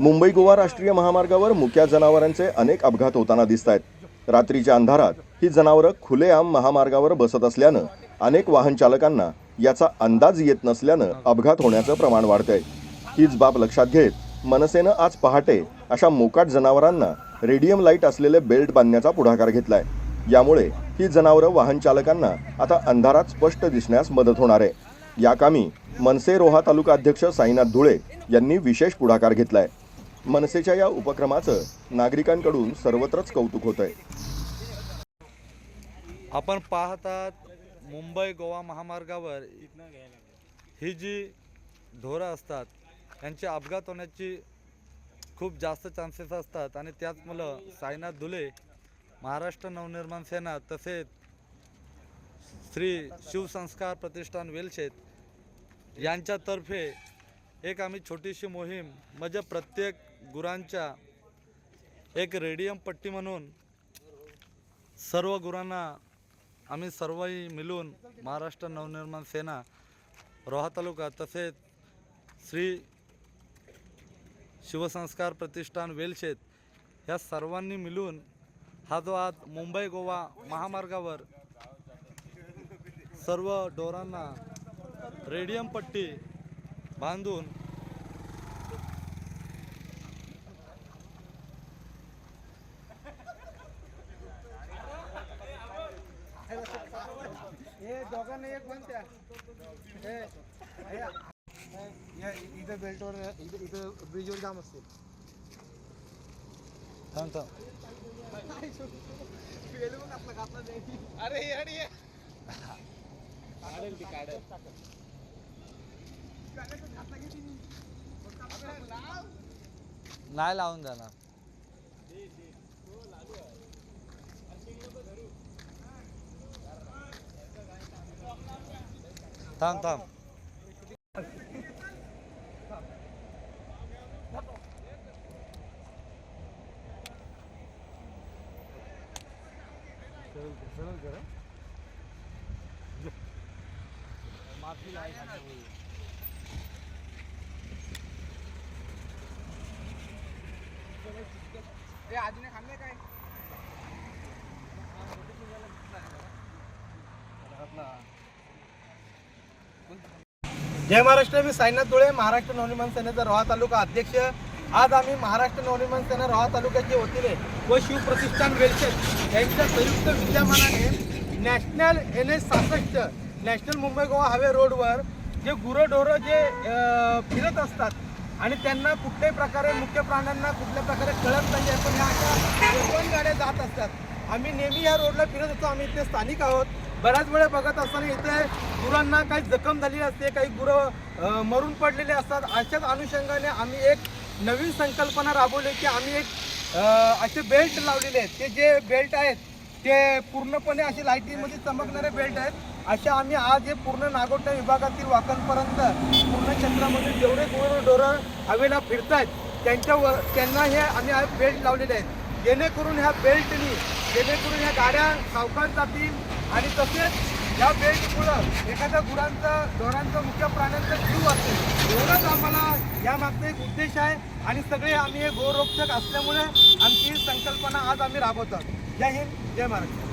मुंबई गोवा राष्ट्रीय महामार्गावर मुक्या जनावरांचे अनेक अपघात होताना दिसत आहेत रात्रीच्या अंधारात ही जनावरं खुलेआम महामार्गावर बसत असल्यानं अनेक वाहन चालकांना याचा अंदाज येत नसल्यानं अपघात होण्याचं प्रमाण वाढतंय. हीच बाब लक्षात घेत मनसेनं आज पहाटे अशा मोकाट जनावरांना रेडियम लाइट असलेले बेल्ट बांधण्याचा पुढाकार घेतलाय. यामुळे ही जनावरं वाहन चालकांना आता अंधारात स्पष्ट दिसण्यास मदत होणार आहे. या कामी मनसे रोहा तालुका अध्यक्ष साईनाथ धुळे यांनी विशेष पुढाकार घेतलाय. मनसेच्या या उपक्रमाचं नागरिकांकडून सर्वत्रच कौतुक होत आहे आपण पाहतात मुंबई गोवा महामार्गावर ही जी ढोरं असतात यांचे अपघात होण्याची खूप जास्त चान्सेस असतात आणि त्याचमुळं साईनाथ धुले महाराष्ट्र नवनिर्माण सेना तसेच श्री शिवसंस्कार प्रतिष्ठान वेलशेत यांच्यातर्फे एक आम्ही छोटीशी मोहीम म्हणजे प्रत्येक गुरांच्या एक रेडियम पट्टी म्हणून सर्व गुरांना आम्ही सर्वही मिळून महाराष्ट्र नवनिर्माण सेना रोहा तालुका तसेच श्री शिवसंस्कार प्रतिष्ठान वेलशेत ह्या सर्वांनी मिळून हा जो आज मुंबई गोवा महामार्गावर सर्व डोरांना रेडियम पट्टी बांधून. हे दोघांना एक म्हणत्या इथं बेल्टवर इथं इथं ब्रिजवर जाम असते. थांब थांब. अरे अरे नाही लावून जाणार थांब थांब. हे अजून काय जय महाराष्ट्र मी साईनाथ धुळे महाराष्ट्र नवनिर्माण सेनेचा रोहा तालुका अध्यक्ष. आज आम्ही महाराष्ट्र नवनिर्माण सेना रोहा तालुक्याचे वतीने व शिवप्रतिष्ठान वेलशेत यांच्या संयुक्त विद्यमानाने नॅशनल एन एस सहासष्ट नॅशनल मुंबई गोवा हायवे रोडवर जे गुरंढोरं जे फिरत असतात आणि त्यांना कुठल्याही प्रकारे मुख्य प्राण्यांना कुठल्या प्रकारे कळत नाही आहे पण ह्या अशा दोन गाड्या जात असतात. आम्ही नेहमी या रोडला फिरत असतो आम्ही इथे स्थानिक आहोत. बऱ्याच वेळा बघत असताना इथे गुरांना काही जखम झालेली असते काही गुरं मरून पडलेले असतात. अशाच अनुषंगाने आम्ही एक नवीन संकल्पना राबवली की आम्ही एक असे बेल्ट लावलेले आहेत. ते जे बेल्ट आहेत ते पूर्णपणे असे लाईटीमध्ये चमकणारे बेल्ट आहेत. अशा आम्ही आज हे पूर्ण नागोट्या विभागातील वाकणपर्यंत पूर्ण क्षेत्रामध्ये जेवढे गुरं डोरं हवेला फिरत आहेत त्यांच्यावर त्यांना हे आम्ही बेल्ट लावलेले आहेत. जेणेकरून ह्या बेल्टनी जेणेकरून ह्या गाड्या सावकाश जातील आणि तसेच या बेल्टमुळं एखाद्या गुरांचं ढोरांचं मुख्य प्राण्यांचा जीव असेल एवढंच आम्हाला यामागचा एक उद्देश आहे आणि सगळे आम्ही हे गोरक्षक असल्यामुळे आमची संकल्पना आज आम्ही राबवतो जय हिंद जय महाराष्ट्र.